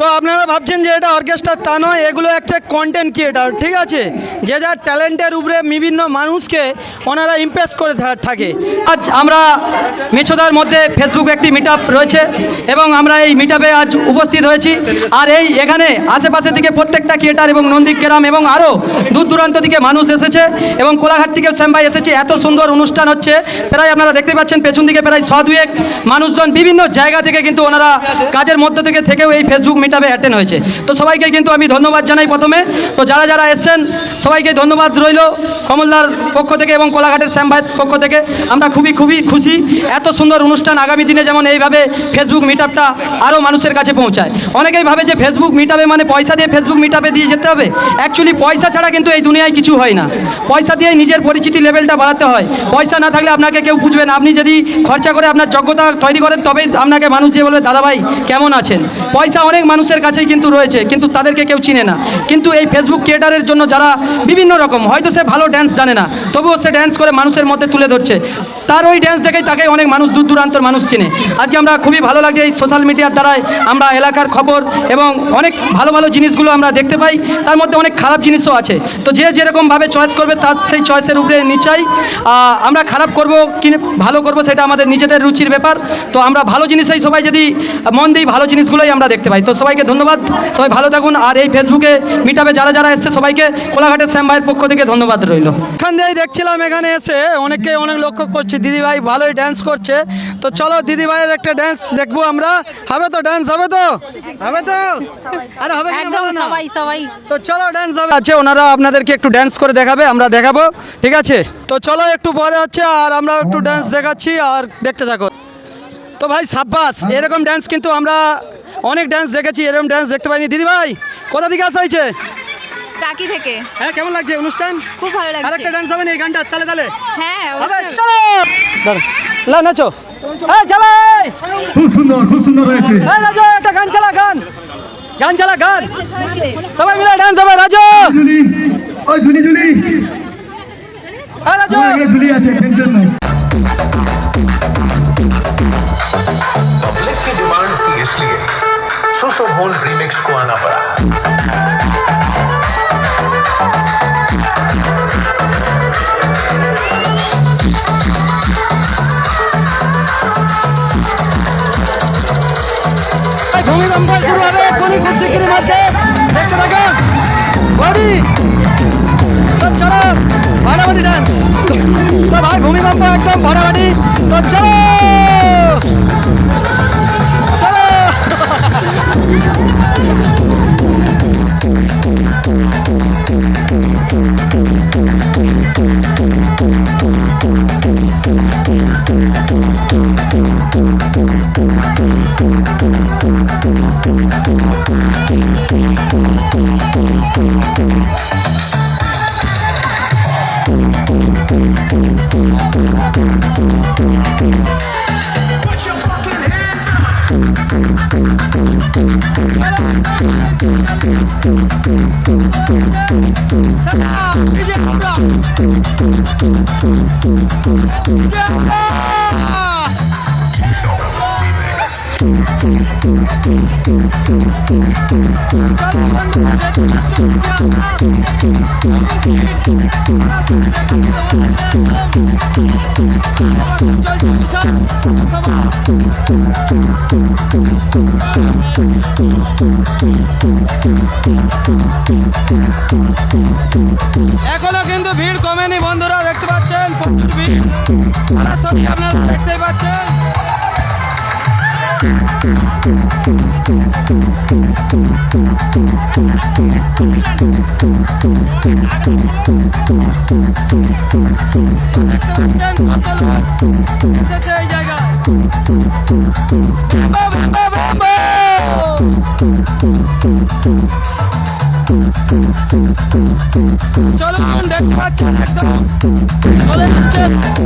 তো আপনারা ভাবছেন যে এটা অর্কেস্ট্রার তা নয়, এগুলো একটা কন্টেন্ট ক্রিয়েটার ঠিক আছে? যে যার ট্যালেন্টের উপরে বিভিন্ন মানুষকে ওনারা ইমপ্রেস করে থাকে। আজ আমরা মেছোদার মধ্যে ফেসবুক একটি মিট রয়েছে এবং আমরা এই মিট আজ উপস্থিত হয়েছি। আর এই এখানে আশেপাশে থেকে প্রত্যেকটা ক্রিয়েটার এবং নন্দী নন্দীগ্রাম এবং আরও দূর দূরান্ত থেকে মানুষ এসেছে এবং কোলাঘাট থেকে শ্যামভাই এসেছে। এত সুন্দর অনুষ্ঠান হচ্ছে। প্রায় আপনারা দেখতে পাচ্ছেন, পেছন দিকে প্রায় ছ দুয়েক মানুষজন বিভিন্ন জায়গা থেকে কিন্তু ওনারা কাজের মধ্যে থেকে থেকেও এই ফেসবুক মিটাপে অ্যাটেন্ড হয়েছে। তো সবাইকে কিন্তু আমি ধন্যবাদ জানাই প্রথমে। তো যারা যারা এসছেন সবাইকে ধন্যবাদ রইল কমলদার পক্ষ থেকে এবং কোলাঘাটের শ্যাম ভাইয়ের পক্ষ থেকে। আমরা খুবই খুবই খুশি। এত সুন্দর অনুষ্ঠান আগামী দিনে যেমন এইভাবে ফেসবুক মিটআপটা আরও মানুষের কাছে পৌঁছায়। অনেকেই ভাবে যে ফেসবুক মিটআপে মানে পয়সা দিয়ে ফেসবুক মিটআপে দিয়ে যেতে হবে। অ্যাকচুয়ালি পয়সা ছাড়া কিন্তু এই দুনিয়ায় কিছু হয় না। পয়সা দিয়ে নিজের পরিচিতি লেভেলটা বাড়াতে হয়। পয়সা না থাকলে আপনাকে কেউ বুঝবে না। আপনি যদি খরচা করে আপনার যোগ্যতা তৈরি করেন, তবেই আপনাকে মানুষ যে বলবে দাদা ভাই, কেমন আছেন? পয়সা অনেক মানুষের কাছেই কিন্তু রয়েছে, কিন্তু তাদেরকে কেউ চিনে না। কিন্তু এই ফেসবুক ক্রিয়েটারের জন্য যারা বিভিন্ন রকম। হয়তো সে ভালো ড্যান্স জানে না, তবুও সে ড্যান্স করে মানুষের মধ্যে তুলে ধরছে। তার ওই ড্যান্স দেখেই তাকে অনেক মানুষ, দূর দূরান্তর মানুষ চিনে। আজকে আমরা খুবই ভালো লাগে এই সোশ্যাল মিডিয়ার দ্বারাই আমরা এলাকার খবর এবং অনেক ভালো ভালো জিনিসগুলো আমরা দেখতে পাই। তার মধ্যে অনেক খারাপ জিনিসও আছে। তো যে যেরকমভাবে চয়েস করবে তার সেই চয়েসের উপরে নিচাই আমরা খারাপ করব কি ভালো করব সেটা আমাদের নিজেদের রুচির ব্যাপার। তো আমরা ভালো জিনিসেই সবাই যদি মন দিই, ভালো জিনিসগুলোই আমরা দেখতে পাই। তো সবাইকে ধন্যবাদ। সবাই ভালো থাকুন। আর এই ফেসবুকে মিটাবে যারা যারা এসছে, সবাইকে কোলাঘাটের শ্যাম ভাইয়ের পক্ষ থেকে ধন্যবাদ রইল। এখান দিয়েই দেখছিলাম এখানে এসে অনেকে অনেক লক্ষ্য করছে দিদিভাই ভালোই ড্যান্স করছে। তো চলো দিদিভাইয়ের একটা ড্যান্স দেখব আমরা। হবে তো ড্যান্স হবে তো? হবে তো? আরে হবে একদম সবাই সবাই। তো চলো ড্যান্স হবে। আছে ওনারা আপনাদেরকে একটু ড্যান্স করে দেখাবে আমরা দেখাবো। ঠিক আছে? তো চলো একটু পরে হচ্ছে আর আমরা একটু ড্যান্স দেখাচ্ছি আর দেখতে থাকো। তো ভাই সাব্বাস এরকম ড্যান্স কিন্তু আমরা অনেক ড্যান্স দেখেছি এরকম ড্যান্স দেখতে পাইনি। দিদি ভাই কোথা থেকে আসা হয়েছে? টাকি থেকে হ্যাঁ কেমন লাগছে অনুষ্ঠান খুব ভালো লাগছে আরেকটা ড্যান্স হবে না এই গানটা তালে তালে হ্যাঁ হবে অবশ্যই। চলো ধর লা নাচো এই চলো এই। খুব সুন্দর খুব সুন্দর হয়েছে এই রাজু একটা গান চালা গান গান চালা গান সবাই মিলে ড্যান্স হবে রাজু জুলি ওই জুলি জুলি এই রাজু আমার এখানে জুলি আছে টেনশন নাই पब्लिक की डिमांड थी इसलिए सुशोभन रीमिक्स को आना पड़ा এই ভূমিকম্প শুরু হবে খুব শিগগিরই মধ্যে দেখতে থাকো বডি। তো চলো ভাড়াবাড়ি ডান্স তো ভাই, ভূমিকম্প একদম ভাড়াবাড়ি তো চলো। চলো। Bravo! এখনো কিন্তু ভিড় কমেনি বন্ধুরা দেখতে পাচ্ছেন প্রচুর ভিড় সরাসরি আপনারা দেখতেই পাচ্ছেন দেখতে পাচ্ছেন কত লোক এসেছে এই জায়গায় বাবা, বাবা, বাবা। চলুন দেখতে পাচ্ছেন একদম চলে যাচ্ছে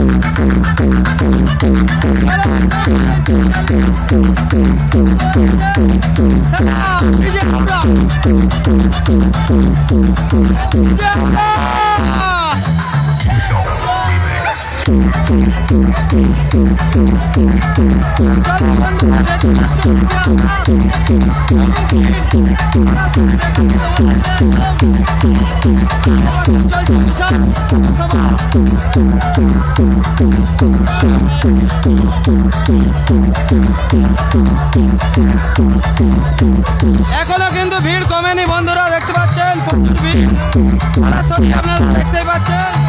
Yeah! এখনো কিন্তু ভিড় কমেনি বন্ধুরা দেখতে পাচ্ছেন প্রচুর ভিড় সরাসরি আপনারা দেখতেই পাচ্ছেন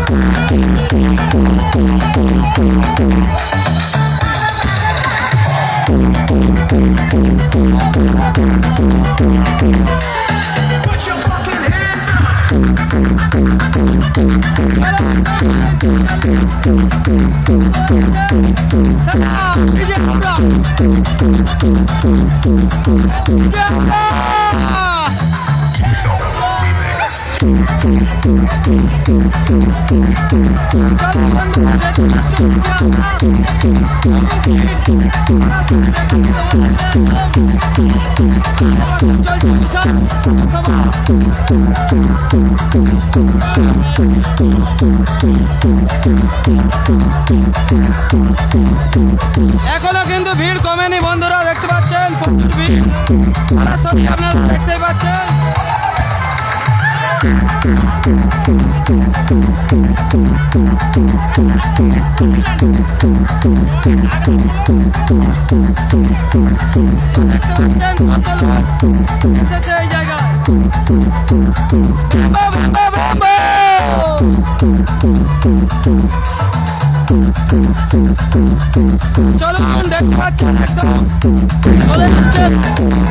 Yeah! এখনো কিন্তু ভিড় কমেনি বন্ধুরা দেখতে পাচ্ছেন প্রচুর ভিড় সরাসরি আপনারা দেখতেই পাচ্ছেন দেখতে পাচ্ছেন Cholo, un despacho, recto. Joder,